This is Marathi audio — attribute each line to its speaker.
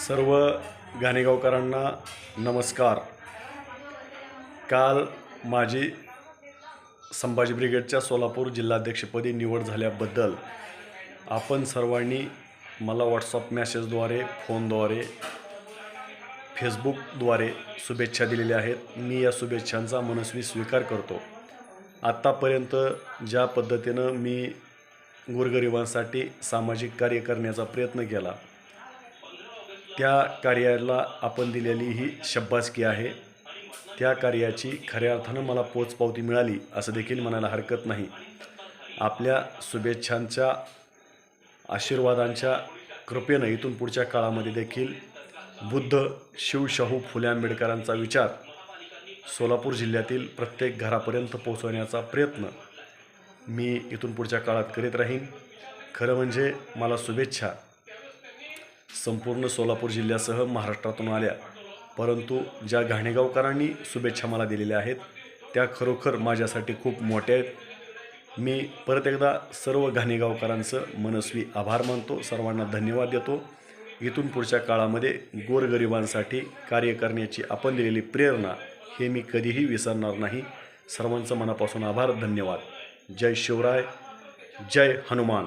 Speaker 1: सर्व घाणेगावकरांना नमस्कार. काल माझी संभाजी ब्रिगेडच्या सोलापूर जिल्हाध्यक्षपदी निवड झाल्याबद्दल आपण सर्वांनी मला व्हॉट्सअप मॅसेजद्वारे फोनद्वारे फेसबुकद्वारे शुभेच्छा दिलेल्या आहेत. मी या शुभेच्छांचा मनस्वी स्वीकार करतो. आत्तापर्यंत ज्या पद्धतीनं मी गोरगरिबांसाठी सामाजिक कार्य करण्याचा प्रयत्न केला त्या कार्याला आपण दिलेली ही शब्बासकी आहे. त्या कार्याची खऱ्या अर्थानं मला पोचपावती मिळाली असं देखील म्हणायला हरकत नाही. आपल्या शुभेच्छांच्या आशीर्वादांच्या कृपेनं इथून पुढच्या काळामध्ये देखील बुद्ध शिवशाहू फुले आंबेडकरांचा विचार सोलापूर जिल्ह्यातील प्रत्येक घरापर्यंत पोहोचवण्याचा प्रयत्न मी इथून पुढच्या काळात करीत राहीन. खरं म्हणजे मला शुभेच्छा. संपूर्ण सोलापूर जिल्ह्यासह महाराष्ट्रातून आल्या. परंतु ज्या घाणेगावकरांनी शुभेच्छा मला दिलेल्या आहेत त्या खरोखर माझ्यासाठी खूप मोठ्या आहेत. मी परत एकदा सर्व घाणेगावकरांचं मनस्वी आभार मानतो. सर्वांना धन्यवाद देतो. इथून पुढच्या काळामध्ये गोरगरिबांसाठी कार्य करण्याची आपण दिलेली प्रेरणा हे मी कधीही विसरणार नाही. सर्वांचं मनापासून आभार धन्यवाद. जय शिवराय जय हनुमान.